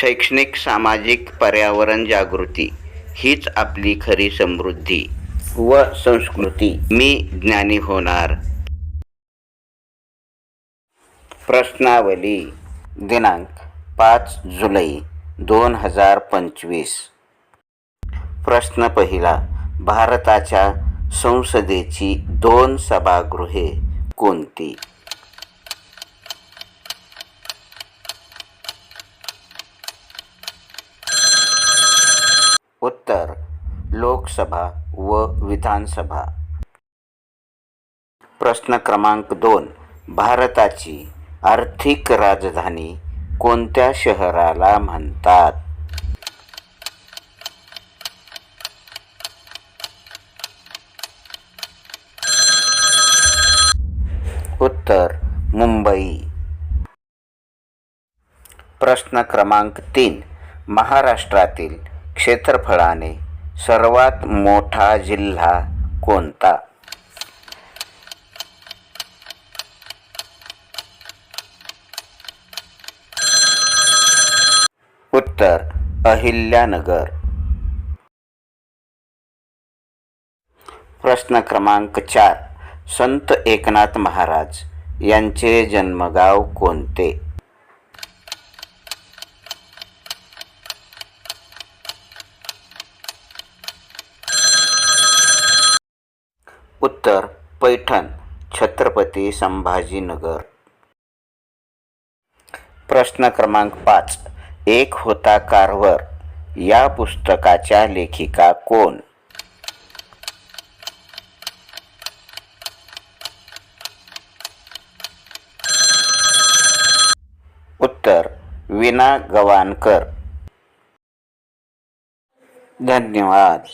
शैक्षणिक सामाजिक पर्यावरण जागृती हीच आपली खरी समृद्धी व संस्कृती. मी ज्ञानी होणार. प्रश्नावली दिनांक पाच जुलै दोन हजार पंचवीस. प्रश्न पहिला भारताच्या संसदेची दोन सभागृहे कोणती उत्तर लोकसभा व विधानसभा. प्रश्न क्रमांक दोन. भारताची आर्थिक राजधानी कोणत्या शहराला म्हणतात? उत्तर मुंबई. प्रश्न क्रमांक तीन. महाराष्ट्रातील क्षेत्रफळाने सर्वात मोठा जिल्हा कोणता? उत्तर अहिल्यानगर. प्रश्न क्रमांक चार. संत एकनाथ महाराज यांचे जन्मगाव कोणते उत्तर पैठण छत्रपती संभाजीनगर. प्रश्न क्रमांक पाच. एक होता कारवर या पुस्तकाच्या लेखिका कोण? उत्तर विना गवानकर. धन्यवाद.